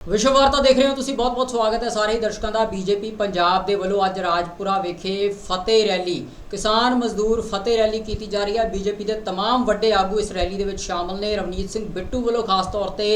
ਵਿਸ਼ਵ ਵਾਰਤਾ ਦੇਖ ਰਹੇ ਹੋ ਤੁਸੀਂ ਬਹੁਤ-ਬਹੁਤ ਸਵਾਗਤ ਹੈ ਸਾਰੇ ਹੀ ਦਰਸ਼ਕਾਂ ਦਾ ਬੀਜੇਪੀ ਪੰਜਾਬ ਦੇ ਵੱਲੋਂ ਅੱਜ ਰਾਜਪੁਰਾ ਵਿਖੇ ਫਤਿਹ ਰੈਲੀ ਕਿਸਾਨ ਮਜ਼ਦੂਰ ਫਤਿਹ ਰੈਲੀ ਕੀਤੀ ਜਾ ਰਹੀ ਹੈ ਬੀਜੇਪੀ ਦੇ तमाम ਵੱਡੇ ਆਗੂ ਇਸ ਰੈਲੀ ਦੇ ਵਿੱਚ ਸ਼ਾਮਲ ਨੇ ਰਵਨੀਤ ਸਿੰਘ ਬਿੱਟੂ ਵੱਲੋਂ ਖਾਸ ਤੌਰ ਤੇ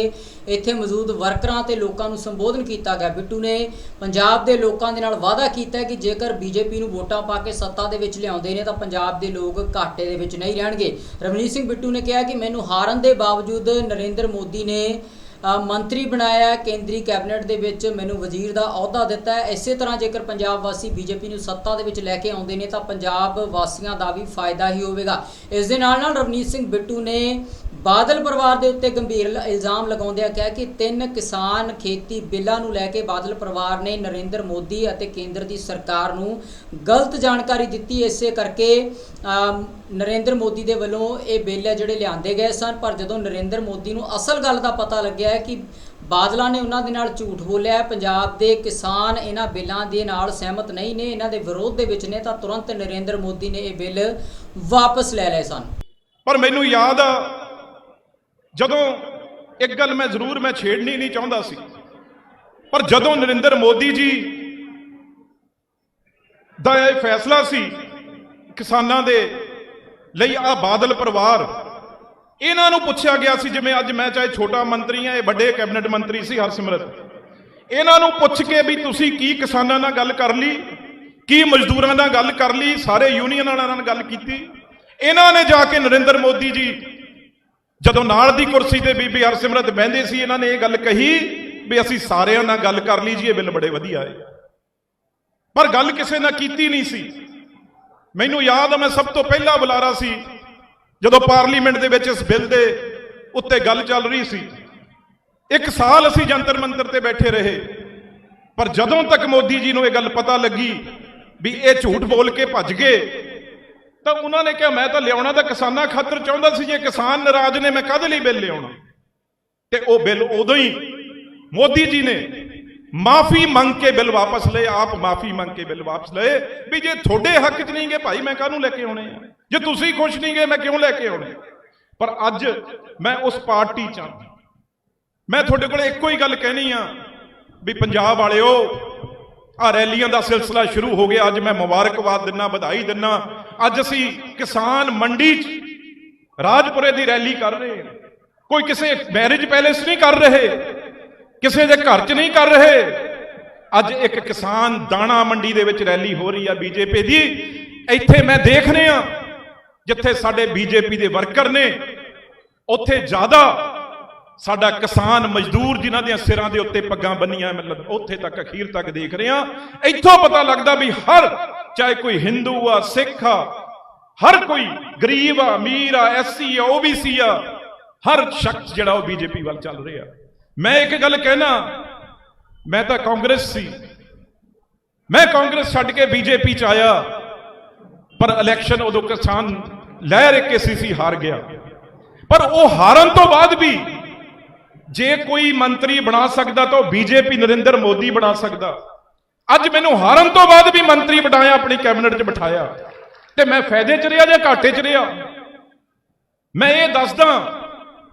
ਇੱਥੇ ਮੌਜੂਦ ਵਰਕਰਾਂ ਤੇ ਲੋਕਾਂ ਨੂੰ ਸੰਬੋਧਨ ਕੀਤਾ ਗਿਆ ਬਿੱਟੂ ਨੇ ਪੰਜਾਬ ਦੇ ਲੋਕਾਂ ਦੇ ਨਾਲ ਵਾਅਦਾ ਕੀਤਾ ਹੈ ਕਿ ਜੇਕਰ ਬੀਜੇਪੀ ਨੂੰ ਵੋਟਾਂ ਪਾ ਕੇ ਸੱਤਾ ਦੇ ਵਿੱਚ ਲਿਆਉਂਦੇ ਨੇ ਤਾਂ ਪੰਜਾਬ ਦੇ ਲੋਕ ਘਾਟੇ ਦੇ ਵਿੱਚ ਨਹੀਂ ਰਹਿਣਗੇ ਰਵਨੀਤ ਸਿੰਘ ਬਿੱਟੂ ਨੇ ਕਿਹਾ ਕਿ ਮੈਨੂੰ ਹਾਰਨ ਦੇ ਬਾਵਜੂਦ ਨਰਿੰਦਰ ਮੋਦੀ ਨੇ ਅ, ਮੰਤਰੀ ਬਣਾਇਆ, ਕੇਂਦਰੀ ਕੈਬਨਿਟ ਦੇ ਵਿੱਚ ਮੈਨੂੰ ਵਜ਼ੀਰ ਦਾ ਅਹੁਦਾ ਦਿੱਤਾ ਹੈ। ਇਸੇ ਤਰ੍ਹਾਂ ਜੇਕਰ ਪੰਜਾਬ ਵਾਸੀ ਬੀਜੇਪੀ ਨੂੰ ਸੱਤਾ ਦੇ ਵਿੱਚ ਲੈ ਕੇ ਆਉਂਦੇ ਨੇ ਤਾਂ ਪੰਜਾਬ ਵਾਸੀਆਂ ਦਾ ਵੀ ਫਾਇਦਾ ਹੀ ਹੋਵੇਗਾ। ਇਸ ਦੇ ਨਾਲ ਨਾਲ ਰਵਨੀਤ ਸਿੰਘ ਬਿੱਟੂ ਨੇ ਬਾਦਲ ਪਰਿਵਾਰ ਦੇ ਉੱਤੇ ਗੰਭੀਰ ਇਲਜ਼ਾਮ ਲਗਾਉਂਦਿਆਂ ਕਿਹਾ ਕਿ ਤਿੰਨ ਕਿਸਾਨ ਖੇਤੀ ਬਿੱਲਾਂ ਨੂੰ ਲੈ ਕੇ ਬਾਦਲ ਪਰਿਵਾਰ ਨੇ ਨਰਿੰਦਰ ਮੋਦੀ ਅਤੇ ਕੇਂਦਰ ਦੀ ਸਰਕਾਰ ਨੂੰ ਗਲਤ ਜਾਣਕਾਰੀ ਦਿੱਤੀ। ਇਸੇ ਕਰਕੇ ਨਰਿੰਦਰ ਮੋਦੀ ਦੇ ਵੱਲੋਂ ਇਹ ਬਿੱਲ ਹੈ ਜਿਹੜੇ ਲਿਆਂਦੇ ਗਏ ਸਨ, ਪਰ ਜਦੋਂ ਨਰਿੰਦਰ ਮੋਦੀ ਨੂੰ ਅਸਲ ਗੱਲ ਦਾ ਪਤਾ ਲੱਗਿਆ ਹੈ ਕਿ ਬਾਦਲਾਂ ਨੇ ਉਹਨਾਂ ਦੇ ਨਾਲ ਝੂਠ ਬੋਲਿਆ, ਪੰਜਾਬ ਦੇ ਕਿਸਾਨ ਇਹਨਾਂ ਬਿੱਲਾਂ ਦੇ ਨਾਲ ਸਹਿਮਤ ਨਹੀਂ ਨੇ, ਇਹਨਾਂ ਦੇ ਵਿਰੋਧ ਦੇ ਵਿੱਚ ਨੇ, ਤਾਂ ਤੁਰੰਤ ਨਰਿੰਦਰ ਮੋਦੀ ਨੇ ਇਹ ਬਿੱਲ ਵਾਪਸ ਲੈ ਲਏ ਸਨ। ਪਰ ਮੈਨੂੰ ਯਾਦ ਆ ਜਦੋਂ ਇੱਕ ਗੱਲ ਮੈਂ ਜ਼ਰੂਰ ਮੈਂ ਛੇੜਨੀ ਨਹੀਂ ਚਾਹੁੰਦਾ ਸੀ, ਪਰ ਜਦੋਂ ਨਰਿੰਦਰ ਮੋਦੀ ਜੀ ਦਾ ਇਹ ਫੈਸਲਾ ਸੀ ਕਿਸਾਨਾਂ ਦੇ ਲਈ ਆ ਬਾਦਲ ਪਰਿਵਾਰ, ਇਹਨਾਂ ਨੂੰ ਪੁੱਛਿਆ ਗਿਆ ਸੀ, ਜਿਵੇਂ ਅੱਜ ਮੈਂ ਚਾਹੇ ਛੋਟਾ ਮੰਤਰੀ ਆ ਇਹ ਵੱਡੇ ਕੈਬਨਿਟ ਮੰਤਰੀ ਸੀ ਹਰਸਿਮਰਤ, ਇਹਨਾਂ ਨੂੰ ਪੁੱਛ ਕੇ ਵੀ ਤੁਸੀਂ ਕੀ ਕਿਸਾਨਾਂ ਨਾਲ ਗੱਲ ਕਰ ਲਈ, ਕੀ ਮਜ਼ਦੂਰਾਂ ਨਾਲ ਗੱਲ ਕਰ ਲਈ, ਸਾਰੇ ਯੂਨੀਅਨ ਵਾਲਿਆਂ ਨਾਲ ਗੱਲ ਕੀਤੀ, ਇਹਨਾਂ ਨੇ ਜਾ ਕੇ ਨਰਿੰਦਰ ਮੋਦੀ ਜੀ ਜਦੋਂ ਨਾਲ ਦੀ ਕੁਰਸੀ ਤੇ ਬੀਬੀ ਹਰਸਿਮਰਤ ਬਹਿੰਦੇ ਸੀ, ਇਹਨਾਂ ਨੇ ਇਹ ਗੱਲ ਕਹੀ ਵੀ ਅਸੀਂ ਸਾਰਿਆਂ ਨਾਲ ਗੱਲ ਕਰ ਲਈ ਜੀ, ਇਹ ਬਿੱਲ ਬੜੇ ਵਧੀਆ ਹੈ। ਪਰ ਗੱਲ ਕਿਸੇ ਨਾਲ ਕੀਤੀ ਨਹੀਂ ਸੀ। ਮੈਨੂੰ ਯਾਦ ਆ, ਮੈਂ ਸਭ ਤੋਂ ਪਹਿਲਾ ਬੁਲਾਰਾ ਸੀ, ਜਦੋਂ ਪਾਰਲੀਮੈਂਟ ਦੇ ਵਿੱਚ ਇਸ ਬਿੱਲ ਦੇ ਉੱਤੇ ਗੱਲ ਚੱਲ ਰਹੀ ਸੀ। ਇੱਕ ਸਾਲ ਅਸੀਂ ਜੰਤਰ ਮੰਤਰ ਤੇ ਬੈਠੇ ਰਹੇ, ਪਰ ਜਦੋਂ ਤੱਕ ਮੋਦੀ ਜੀ ਨੂੰ ਇਹ ਗੱਲ ਪਤਾ ਲੱਗੀ ਵੀ ਇਹ ਝੂਠ ਬੋਲ ਕੇ ਭੱਜ ਗਏ ਤਾਂ ਉਹਨਾਂ ਨੇ ਕਿਹਾ, ਮੈਂ ਤਾਂ ਲਿਆਉਣਾ ਤਾਂ ਕਿਸਾਨਾਂ ਖਾਤਰ ਚਾਹੁੰਦਾ ਸੀ, ਜੇ ਕਿਸਾਨ ਨਾਰਾਜ਼ ਨੇ, ਮੈਂ ਕਾਹਦੇ ਲਈ ਬਿੱਲ ਲਿਆਉਣਾ? ਤੇ ਉਹ ਬਿੱਲ ਉਦੋਂ ਹੀ ਮੋਦੀ ਜੀ ਨੇ ਮਾਫੀ ਮੰਗ ਕੇ ਬਿੱਲ ਵਾਪਸ ਲਏ, ਆਪ ਮਾਫੀ ਮੰਗ ਕੇ ਬਿੱਲ ਵਾਪਸ ਲਏ, ਵੀ ਜੇ ਤੁਹਾਡੇ ਹੱਕ 'ਚ ਨਹੀਂ ਗਏ ਭਾਈ ਮੈਂ ਕਾਹਨੂੰ ਲੈ ਕੇ ਆਉਣੇ ਆ? ਜੇ ਤੁਸੀਂ ਖੁਸ਼ ਨਹੀਂ ਗਏ ਮੈਂ ਕਿਉਂ ਲੈ ਕੇ ਆਉਣੇ? ਪਰ ਅੱਜ ਮੈਂ ਉਸ ਪਾਰਟੀ 'ਚ ਹਾਂ। ਮੈਂ ਤੁਹਾਡੇ ਕੋਲ ਇੱਕੋ ਹੀ ਗੱਲ ਕਹਿਣੀ ਆ, ਵੀ ਪੰਜਾਬ ਵਾਲਿਓ ਆ ਰੈਲੀਆਂ ਦਾ ਸਿਲਸਿਲਾ ਸ਼ੁਰੂ ਹੋ ਗਿਆ, ਅੱਜ ਮੈਂ ਮੁਬਾਰਕਬਾਦ ਦਿੰਨਾ, ਵਧਾਈ ਦਿੰਨਾ ਅੱਜ ਅਸੀਂ ਕਿਸਾਨ ਮੰਡੀ 'ਚ ਰਾਜਪੁਰੇ ਦੀ ਰੈਲੀ ਕਰ ਰਹੇ ਹਾਂ। ਕੋਈ ਕਿਸੇ ਮੈਰਿਜ ਪੈਲੇਸ ਨਹੀਂ ਕਰ ਰਹੇ, ਕਿਸੇ ਦੇ ਘਰ 'ਚ ਨਹੀਂ ਕਰ ਰਹੇ। ਅੱਜ ਇੱਕ ਕਿਸਾਨ ਦਾਣਾ ਮੰਡੀ ਦੇ ਵਿੱਚ ਰੈਲੀ ਹੋ ਰਹੀ ਆ ਬੀਜੇਪੀ ਦੀ। ਇੱਥੇ ਮੈਂ ਦੇਖ ਰਿਹਾ ਜਿੱਥੇ ਸਾਡੇ ਬੀਜੇਪੀ ਦੇ ਵਰਕਰ ਨੇ, ਉੱਥੇ ਜ਼ਿਆਦਾ ਸਾਡਾ ਕਿਸਾਨ ਮਜ਼ਦੂਰ ਜਿਨ੍ਹਾਂ ਦੀਆਂ ਸਿਰਾਂ ਦੇ ਉੱਤੇ ਪੱਗਾਂ ਬੰਨੀਆਂ ਮਤਲਬ ਉੱਥੇ ਤੱਕ ਅਖੀਰ ਤੱਕ ਦੇਖ ਰਹੇ। ਆ ਇੱਥੋਂ ਪਤਾ ਲੱਗਦਾ ਵੀ ਹਰ, ਚਾਹੇ ਕੋਈ ਹਿੰਦੂ ਆ ਸਿੱਖ ਆ, ਹਰ ਕੋਈ ਗਰੀਬ ਆ, ਅਮੀਰ ਆ, ਐਸਸੀ ਆ ਓਬੀਸੀ ਆ, ਹਰ ਸ਼ਖਸ ਜਿਹੜਾ ਉਹ ਬੀਜੇਪੀ ਵੱਲ ਚੱਲ ਰਿਹਾ। ਮੈਂ ਇੱਕ ਗੱਲ ਕਹਿਣਾ, ਮੈਂ ਤਾਂ ਕਾਂਗਰਸ ਸੀ। ਮੈਂ ਕਾਂਗਰਸ ਛੱਡ ਕੇ ਬੀਜੇਪੀ ਚ ਆਇਆ, ਪਰ ਇਲੈਕਸ਼ਨ ਉਦੋਂ ਕਿਸਾਨ ਲਹਿਰ ਇੱਕ ਸੀ ਹਾਰ ਗਿਆ। ਪਰ ਉਹ ਹਾਰਨ ਤੋਂ ਬਾਅਦ ਵੀ ਜੇ ਕੋਈ ਮੰਤਰੀ ਬਣਾ ਸਕਦਾ ਤਾਂ ਉਹ ਬੀਜੇਪੀ, ਨਰਿੰਦਰ ਮੋਦੀ ਬਣਾ ਸਕਦਾ। ਅੱਜ ਮੈਨੂੰ ਹਾਰਨ ਤੋਂ ਬਾਅਦ ਵੀ ਮੰਤਰੀ ਬਣਾਇਆ, ਆਪਣੀ ਕੈਬਨਿਟ 'ਚ ਬਿਠਾਇਆ। ਤੇ ਮੈਂ ਫਾਇਦੇ 'ਚ ਰਿਹਾ ਜਾਂ ਘਾਟੇ 'ਚ ਰਿਹਾ? ਮੈਂ ਇਹ ਦੱਸਦਾ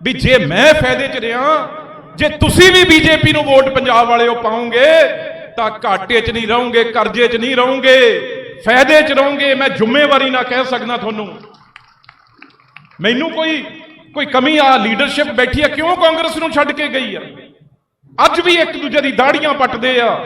ਵੀ ਜੇ ਮੈਂ ਫਾਇਦੇ 'ਚ ਰਿਹਾ, ਜੇ ਤੁਸੀਂ ਵੀ ਬੀਜੇਪੀ ਨੂੰ ਵੋਟ ਪੰਜਾਬ ਵਾਲਿਓ ਪਾਉਂਗੇ, ਤਾਂ ਘਾਟੇ 'ਚ ਨਹੀਂ ਰਹੋਗੇ, ਕਰਜ਼ੇ 'ਚ ਨਹੀਂ ਰਹੋਗੇ, ਫਾਇਦੇ 'ਚ ਰਹੋਗੇ, ਮੈਂ ਜ਼ਿੰਮੇਵਾਰੀ ਨਾਲ ਕਹਿ ਸਕਦਾ ਤੁਹਾਨੂੰ। ਮੈਨੂੰ ਕੋਈ ਕੋਈ ਕਮੀ ਆ ਲੀਡਰਸ਼ਿਪ ਬੈਠੀ ਆ, ਕਿਉਂ ਕਾਂਗਰਸ ਨੂੰ ਛੱਡ ਕੇ ਗਈ ਆ? ਅੱਜ ਵੀ ਇੱਕ ਦੂਜੇ ਦੀ ਦਾੜੀਆਂ ਪੱਟਦੇ ਆ।